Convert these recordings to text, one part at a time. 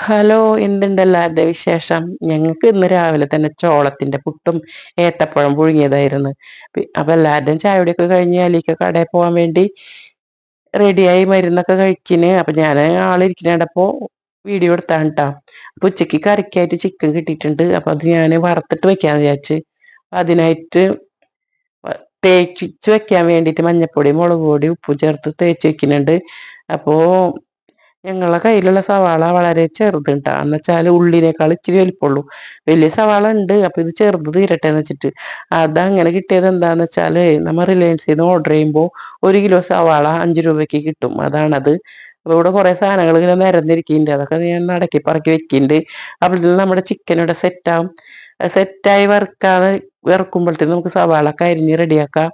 Hello എന്തുണ്ട് എല്ലാവരുടെ വിശേഷം? ഞങ്ങൾക്ക് ഇന്ന് രാവിലെ തന്നെ ചോളത്തിന്റെ പുട്ടും ഏത്തപ്പഴം പുഴുങ്ങിയതായിരുന്നു. അപ്പൊ എല്ലാവരുടെയും ചായയുടെയൊക്കെ കഴിഞ്ഞ് അലിക്ക് കടയിൽ പോകാൻ വേണ്ടി റെഡിയായി മരുന്നൊക്കെ കഴിക്കിന്. അപ്പൊ ഞാൻ ആളിരിക്കണപ്പോ വീഡിയോ എടുത്താണ് കേട്ടോ അപ്പൊ ഉച്ചയ്ക്ക് കറിക്കായിട്ട് ചിക്കൻ കിട്ടിയിട്ടുണ്ട്. അപ്പൊ അത് ഞാൻ വറുത്തിട്ട് വെക്കാന്ന് വിചാരിച്ച് അതിനായിട്ട് തേച്ച് വെക്കാൻ വേണ്ടിയിട്ട് മഞ്ഞപ്പൊടി മുളക് പൊടി ഉപ്പും ചേർത്ത് തേച്ച് വെക്കുന്നുണ്ട്. അപ്പോ ഞങ്ങളെ കയ്യിലുള്ള സവാള വളരെ ചെറുത് കേട്ടോ എന്ന് വെച്ചാൽ ഉള്ളിനേക്കാൾ ഇച്ചിരി വലിപ്പമുള്ളൂ. വലിയ സവാള ഉണ്ട്. അപ്പൊ ഇത് ചെറുത് തീരട്ടെ എന്ന് വെച്ചിട്ട് അത് അങ്ങനെ കിട്ടിയത് എന്താന്ന് വെച്ചാൽ നമ്മൾ റിലയൻസിൽ നിന്ന് ഓർഡർ ചെയ്യുമ്പോൾ ഒരു കിലോ സവാള അഞ്ച് രൂപയ്ക്ക് കിട്ടും. അതാണത്. അപ്പൊ ഇവിടെ കുറെ സാധനങ്ങൾ ഇങ്ങനെ നിരന്നിരിക്കുന്നുണ്ട് അതൊക്കെ ഞാൻ നടക്കി പറക്കി വെക്കുന്നുണ്ട് അപ്പോൾ നമ്മുടെ ചിക്കൻ ഇവിടെ സെറ്റാവും സെറ്റായി വറുക്കാതെ വറുക്കുമ്പോഴത്തേക്ക് നമുക്ക് സവാള കരിഞ്ഞ് റെഡിയാക്കാം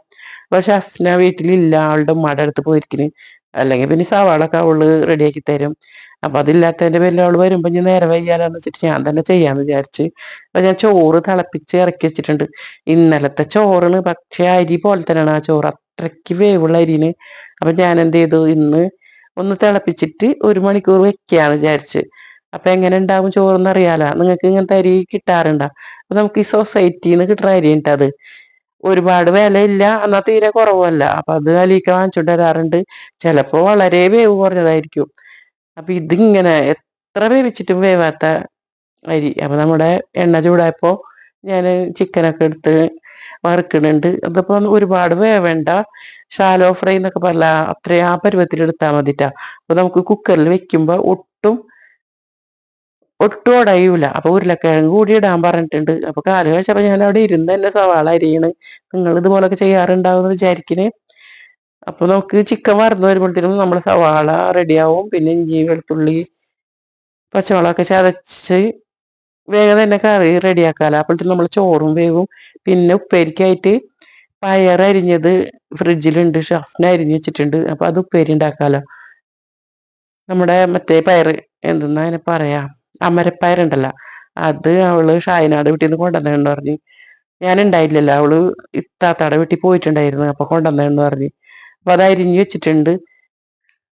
പക്ഷെ അഫ്ന വീട്ടിലില്ല. ആളുടെ ഉമ്മയുടെ അടുത്ത് പോയിരിക്കുന്നു അല്ലെങ്കിൽ പിന്നെ സവാളൊക്കെ അവൾ റെഡിയാക്കി തരും. അപ്പൊ അതില്ലാത്തതിന്റെ പേരിൽ അവൾ വരുമ്പോ ഞാൻ നേരെ വയ്യാലെന്ന് വെച്ചിട്ട് ഞാൻ തന്നെ ചെയ്യാന്ന് വിചാരിച്ച്. അപ്പൊ ഞാൻ ചോറ് തിളപ്പിച്ച് ഇറക്കി വെച്ചിട്ടുണ്ട്. ഇന്നലത്തെ ചോറിന് പക്ഷെ അരി പോലെ തന്നെയാണ് ആ ചോറ്. അത്രയ്ക്ക് വേവുള്ള അരിന് അപ്പൊ ഞാൻ എന്ത് ചെയ്തു? ഇന്ന് ഒന്ന് തിളപ്പിച്ചിട്ട് ഒരു മണിക്കൂർ വെക്കാന്ന് വിചാരിച്ച്. അപ്പൊ എങ്ങനെ ഉണ്ടാവും ചോറെന്ന് അറിയാലോ നിങ്ങൾക്ക് ഇങ്ങനത്തെ അരി കിട്ടാറുണ്ടോ? അപ്പൊ നമുക്ക് ഈ സൊസൈറ്റിന്ന് കിട്ടുന്ന അരി ഉണ്ട് അത്. ഒരുപാട് വിലയില്ല. എന്നാൽ തീരെ കുറവല്ല. അപ്പൊ അത് അലിക്ക വാങ്ങിച്ചോണ്ട് വരാറുണ്ട്. ചിലപ്പോ വളരെ വേവ് കുറഞ്ഞതായിരിക്കും. അപ്പൊ ഇതിങ്ങനെ എത്ര വേവിച്ചിട്ടും വേവാത്ത അരി. അപ്പൊ നമ്മുടെ എണ്ണ ചൂടായപ്പോ ഞാൻ ചിക്കനൊക്കെ എടുത്ത് വറുക്കുന്നുണ്ട് അതിപ്പോ ഒരുപാട് വേവേണ്ട. ഷാലോ ഫ്രൈ എന്നൊക്കെ പറഞ്ഞ അത്രയും ആ പരുവത്തിൽ എടുത്താൽ മതിട്ടാ. അപ്പൊ നമുക്ക് കുക്കറിൽ വെക്കുമ്പോ ഒട്ടും അടയൂല. അപ്പൊ ഉരുളക്കിഴങ്ങ് കൂടി ഇടാൻ പറഞ്ഞിട്ടുണ്ട്. അപ്പൊ കാൽ കഴിച്ചപ്പോ ഞാൻ അവിടെ ഇരുന്ന് തന്നെ സവാള അരിയണ്. നിങ്ങൾ ഇതുപോലൊക്കെ ചെയ്യാറുണ്ടാവും വിചാരിക്കണേ. അപ്പൊ നമുക്ക് ചിക്കൻ വറന്ന് വരുമ്പോഴത്തേനും നമ്മുടെ സവാള റെഡിയാവും. പിന്നെ ഇഞ്ചി വെളുത്തുള്ളി പച്ചമുളകൊക്കെ ചതച്ച് വേഗം തന്നെ കറി റെഡിയാക്കാലോ. അപ്പോഴത്തേനും നമ്മൾ ചോറും വേവും. പിന്നെ ഉപ്പേരിക്കായിട്ട് പയർ അരിഞ്ഞത് ഫ്രിഡ്ജിലുണ്ട്. ഷഫ്ന അരിഞ്ഞ് വെച്ചിട്ടുണ്ട്. അപ്പൊ അത് ഉപ്പേരി ഉണ്ടാക്കാലോ. നമ്മുടെ മറ്റേ പയറ് എന്തെന്നാ അതിനെ പറയാ? അമരപ്പയറുണ്ടല്ലോ. അത് അവൾ ഷായനാട് വീട്ടിൽ നിന്ന് കൊണ്ടുവന്നു പറഞ്ഞു. ഞാൻ ഉണ്ടായില്ലല്ലോ അവൾ ഇത്താത്താടെ വീട്ടിൽ പോയിട്ടുണ്ടായിരുന്നു അപ്പൊ കൊണ്ടുവന്നു പറഞ്ഞു. അപ്പൊ അത് അരിഞ്ഞു വെച്ചിട്ടുണ്ട്.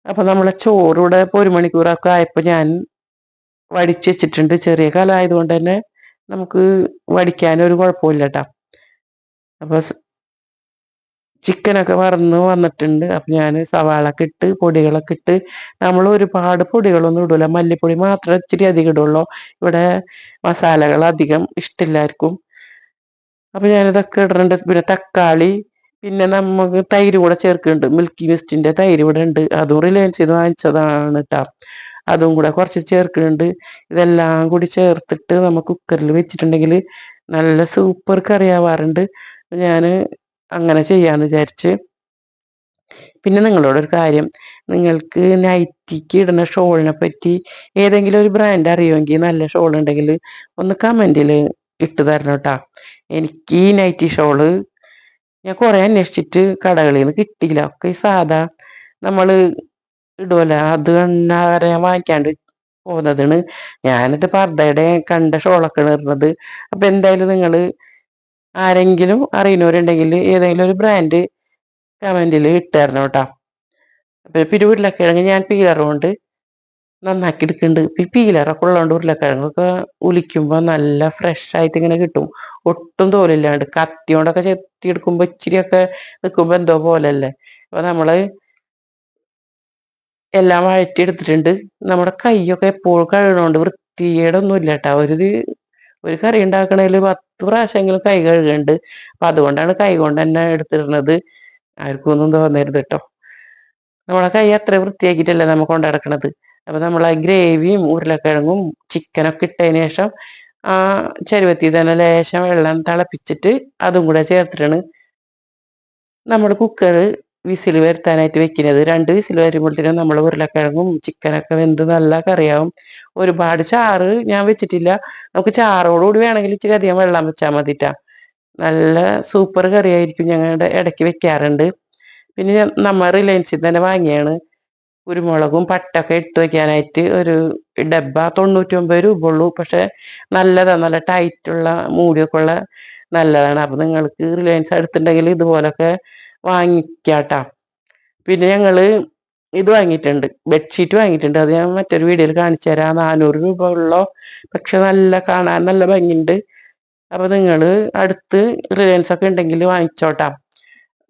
അപ്പൊ നമ്മളെ ചോറൂടെ ഇപ്പൊ ഒരു മണിക്കൂറൊക്കെ ആയപ്പോ ഞാൻ വടിച്ച് വെച്ചിട്ടുണ്ട്. ചെറിയ കാലമായതുകൊണ്ട് തന്നെ നമുക്ക് വടിക്കാനൊരു കുഴപ്പമില്ല കേട്ടാ അപ്പൊ ചിക്കനൊക്കെ വറന്ന് വന്നിട്ടുണ്ട്. അപ്പൊ ഞാൻ സവാളൊക്കെ ഇട്ട് പൊടികളൊക്കെ ഇട്ട് നമ്മൾ ഒരുപാട് പൊടികളൊന്നും ഇടൂല. മല്ലിപ്പൊടി മാത്രം ഇച്ചിരി അധികം ഇടുള്ളൂ. ഇവിടെ മസാലകൾ അധികം ഇഷ്ടമില്ലായിരിക്കും. അപ്പൊ ഞാനിതൊക്കെ ഇടുന്നുണ്ട് പിന്നെ തക്കാളി പിന്നെ നമുക്ക് തൈര് കൂടെ ചേർക്കുന്നുണ്ട്. മിൽക്കി മിസ്റ്റിന്റെ തൈര് ഇവിടെ ഉണ്ട്. അതും റിലയൻസിൽ നിന്ന് വാങ്ങിച്ചതാണ് കേട്ടോ അതും കൂടെ കുറച്ച് ചേർക്കുന്നുണ്ട്. ഇതെല്ലാം കൂടി ചേർത്തിട്ട് നമുക്ക് കുക്കറിൽ വെച്ചിട്ടുണ്ടെങ്കിൽ നല്ല സൂപ്പർ കറി ആവാറുണ്ട്. ഞാൻ അങ്ങനെ ചെയ്യാന്ന് വിചാരിച്ച്. പിന്നെ നിങ്ങളോടൊരു കാര്യം നിങ്ങൾക്ക് നൈറ്റിക്ക് ഇടുന്ന ഷോളിനെ പറ്റി ഏതെങ്കിലും ഒരു ബ്രാൻഡ് അറിയുമെങ്കിൽ നല്ല ഷോൾ ഉണ്ടെങ്കിൽ ഒന്ന് കമന്റിൽ ഇട്ട് തരണം കേട്ടാ എനിക്ക് ഈ നൈറ്റി ഷോൾ ഞാൻ കുറെ അന്വേഷിച്ചിട്ട് കടകളിൽ നിന്ന് കിട്ടിയില്ല. ഒക്കെ സാധാ നമ്മൾ ഇടുമല്ലോ അത് കണ്ടാരെ ഞാൻ വാങ്ങിക്കാണ്ട് പോകുന്നതാണ് ഞാനിട്ട് പർദ്ദയുടെ കണ്ട ഷോളൊക്കെ ഇടുന്നത്. അപ്പൊ എന്തായാലും നിങ്ങൾ ആരെങ്കിലും അറിയുന്നവരുണ്ടെങ്കിൽ ഏതെങ്കിലും ഒരു ബ്രാൻഡ് കമന്റിൽ ഇട്ടായിരുന്നു കേട്ടോ. അപ്പൊ പിന്നെ ഉരുളക്കിഴങ്ങ് ഞാൻ പീലറുകൊണ്ട് നന്നാക്കി എടുക്കുന്നുണ്ട്. ഈ പീലറൊക്കെ ഉള്ളതുകൊണ്ട് ഉരുളക്കിഴങ്ങൊക്കെ ഉലിക്കുമ്പോൾ നല്ല ഫ്രഷ് ആയിട്ട് ഇങ്ങനെ കിട്ടും. ഒട്ടും തോലില്ലാണ്ട് കത്തി കൊണ്ടൊക്കെ ചെത്തി എടുക്കുമ്പോൾ ഇച്ചിരിയൊക്കെ നിൽക്കുമ്പോൾ എന്തോ പോലല്ലേ അപ്പം നമ്മൾ എല്ലാം വഴറ്റി എടുത്തിട്ടുണ്ട് നമ്മുടെ കൈയൊക്കെ എപ്പോഴും കഴുകണോണ്ട് വൃത്തിയേടൊന്നും ഇല്ല കേട്ടോ. ഒരു ഒരു കറി ഉണ്ടാക്കണേൽ പത്ത് പ്രാവശ്യമെങ്കിലും കൈ കഴുകുന്നുണ്ട് അപ്പൊ അതുകൊണ്ടാണ് കൈ കൊണ്ട് തന്നെ എടുത്തിരുന്നത് ആർക്കും ഒന്നും തോന്നരുത് കേട്ടോ നമ്മളെ കൈ അത്ര വൃത്തിയാക്കിയിട്ടല്ലേ നമ്മൾ കൊണ്ട് നടക്കണത്. അപ്പൊ നമ്മൾ ആ ഗ്രേവിയും ഉരുളക്കിഴങ്ങും ചിക്കനൊക്കെ ഇട്ടതിന് ശേഷം ആ ചരുവത്തിൽ തന്നെ ലേശം വെള്ളം തിളപ്പിച്ചിട്ട് അതും കൂടെ ചേർത്തിട്ടാണ് നമ്മൾ കുക്കർ വിസിൽ വരുത്താനായിട്ട് വെക്കുന്നത്. രണ്ട് വിസിൽ വരുമ്പോഴത്തേനും നമ്മൾ ഉരുളക്കിഴങ്ങും ചിക്കനൊക്കെ വെന്ത് നല്ല കറിയാവും. ഒരുപാട് ചാറ് ഞാൻ വെച്ചിട്ടില്ല. നമുക്ക് ചാറോടുകൂടി വേണമെങ്കിൽ ഇച്ചിരി അധികം വെള്ളം വെച്ചാൽ മതിട്ടാ. നല്ല സൂപ്പർ കറിയായിരിക്കും ഞങ്ങളുടെ ഇടയ്ക്ക് വെക്കാറുണ്ട്. പിന്നെ നമ്മൾ നമ്മ റിലയൻസിൽ തന്നെ വാങ്ങിയാണ്. കുരുമുളകും പട്ടൊക്കെ ഇട്ട് വെക്കാനായിട്ട് ഒരു ഡബ്ബ തൊണ്ണൂറ്റി ഒമ്പത് രൂപ ഉള്ളൂ. പക്ഷെ നല്ലതാണ് നല്ല ടൈറ്റുള്ള മൂടിയൊക്കെ ഉള്ള നല്ലതാണ്. അപ്പൊ നിങ്ങൾക്ക് റിലയൻസ് അടുത്തുണ്ടെങ്കിൽ ഇതുപോലൊക്കെ വാങ്ങിക്കാട്ടാ. പിന്നെ ഞങ്ങൾ ഇത് വാങ്ങിയിട്ടുണ്ട് ബെഡ്ഷീറ്റ് വാങ്ങിയിട്ടുണ്ട്. അത് ഞാൻ മറ്റൊരു വീഡിയോയിൽ കാണിച്ചു തരാം. നാനൂറ് രൂപ ഉള്ളോ? പക്ഷെ നല്ല കാണാൻ നല്ല ഭംഗിയുണ്ട്. അപ്പൊ നിങ്ങൾ അടുത്ത് റിലയൻസ് ഒക്കെ ഉണ്ടെങ്കിൽ വാങ്ങിച്ചോട്ടാം.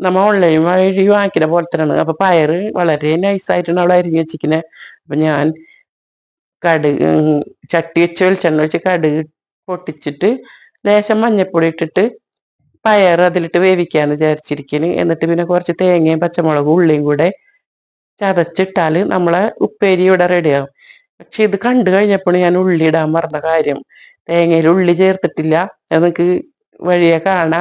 നമ്മ ഓൺലൈൻ വഴി വാങ്ങിക്കുന്ന പോലെ തന്നെയാണ്. അപ്പൊ പയറ് വളരെ നൈസായിട്ടാണ് അവിടെ അരിഞ്ഞു വെച്ചിരിക്കുന്നത് അപ്പൊ ഞാൻ കടുക് ചട്ടി വെച്ച് വെളിച്ചെണ്ണ വെച്ച് കടുക് പൊട്ടിച്ചിട്ട് ലേശം മഞ്ഞപ്പൊടി ഇട്ടിട്ട് പയർ അതിലിട്ട് വേവിക്കാന്ന് വിചാരിച്ചിരിക്കണ് എന്നിട്ട് പിന്നെ കുറച്ച് തേങ്ങയും പച്ചമുളകും ഉള്ളിയും കൂടെ ചതച്ചിട്ടാൽ നമ്മളെ ഉപ്പേരി ഇവിടെ റെഡിയാവും പക്ഷെ ഇത് കണ്ടു കഴിഞ്ഞപ്പോൾ ഞാൻ ഉള്ളി ഇടാൻ മറന്ന കാര്യം. തേങ്ങയിൽ ഉള്ളി ചേർത്തിട്ടില്ല. നിങ്ങൾക്ക് വഴിയെ കാണാ.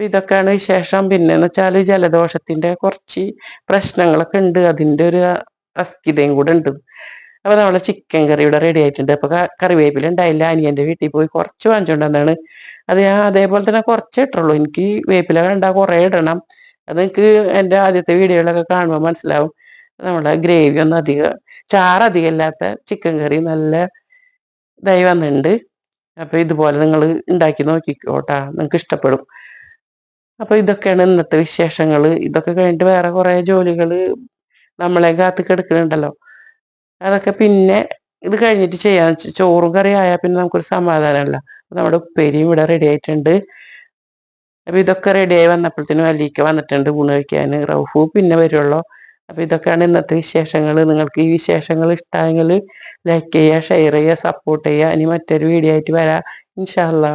ഇതൊക്കെയാണ് വിശേഷം. പിന്നെ എന്ന് വെച്ചാൽ ജലദോഷത്തിന്റെ കുറച്ച് പ്രശ്നങ്ങളൊക്കെ ഉണ്ട്. അതിന്റെ ഒരു അസ്ഥിതയും കൂടെ ഉണ്ട്. അപ്പൊ നമ്മളെ ചിക്കൻ കറി ഇവിടെ റെഡി ആയിട്ടുണ്ട്. അപ്പോൾ കറിവേപ്പില ഉണ്ടായില്ല. അനിയന്റെ വീട്ടിൽ പോയി കുറച്ച് വാങ്ങിച്ചുകൊണ്ടാണ് അത് ഞാൻ അതേപോലെ തന്നെ കുറച്ചേ ഇട്ടുള്ളൂ. എനിക്ക് വേപ്പില വേണ്ട കുറേ ഇടണം. അത് എനിക്ക് എന്റെ ആദ്യത്തെ വീഡിയോകളൊക്കെ കാണുമ്പോൾ മനസ്സിലാവും. നമ്മളെ ഗ്രേവി ഒന്നും അധികം ചാറ് ഇല്ലാത്ത ചിക്കൻ കറി നല്ല ഇതായി വന്നിട്ടുണ്ട്. അപ്പോൾ ഇതുപോലെ നിങ്ങൾ ഉണ്ടാക്കി നോക്കിക്കോട്ടാ. നിങ്ങൾക്ക് ഇഷ്ടപ്പെടും. അപ്പോൾ ഇതൊക്കെയാണ് ഇന്നത്തെ വിശേഷങ്ങൾ ഇതൊക്കെ കഴിഞ്ഞിട്ട് വേറെ കുറേ ജോലികൾ നമ്മളെ കാത്ത് കിടക്കുന്നുണ്ടല്ലോ അതൊക്കെ പിന്നെ ഇത് കഴിഞ്ഞിട്ട് ചെയ്യാം. ചോറും കറി ആയാൽ പിന്നെ നമുക്കൊരു സമാധാനമല്ല. നമ്മുടെ ഉപ്പേരിയും ഇവിടെ റെഡി ആയിട്ടുണ്ട്. അപ്പൊ ഇതൊക്കെ റെഡി ആയി വന്നപ്പോഴത്തേനും അല്ലിക്ക വന്നിട്ടുണ്ട് ഊണ് കഴിക്കാൻ. റൗഫു പിന്നെ വരുള്ളൂ അപ്പൊ ഇതൊക്കെയാണ് ഇന്നത്തെ വിശേഷങ്ങൾ നിങ്ങൾക്ക് ഈ വിശേഷങ്ങൾ ഇഷ്ടമായെങ്കിൽ ലൈക്ക് ചെയ്യുക ഷെയർ ചെയ്യുക സപ്പോർട്ട് ചെയ്യുക. ഇനി മറ്റൊരു വീഡിയോ ആയിട്ട് വരാം. ഇൻഷാല്ലാ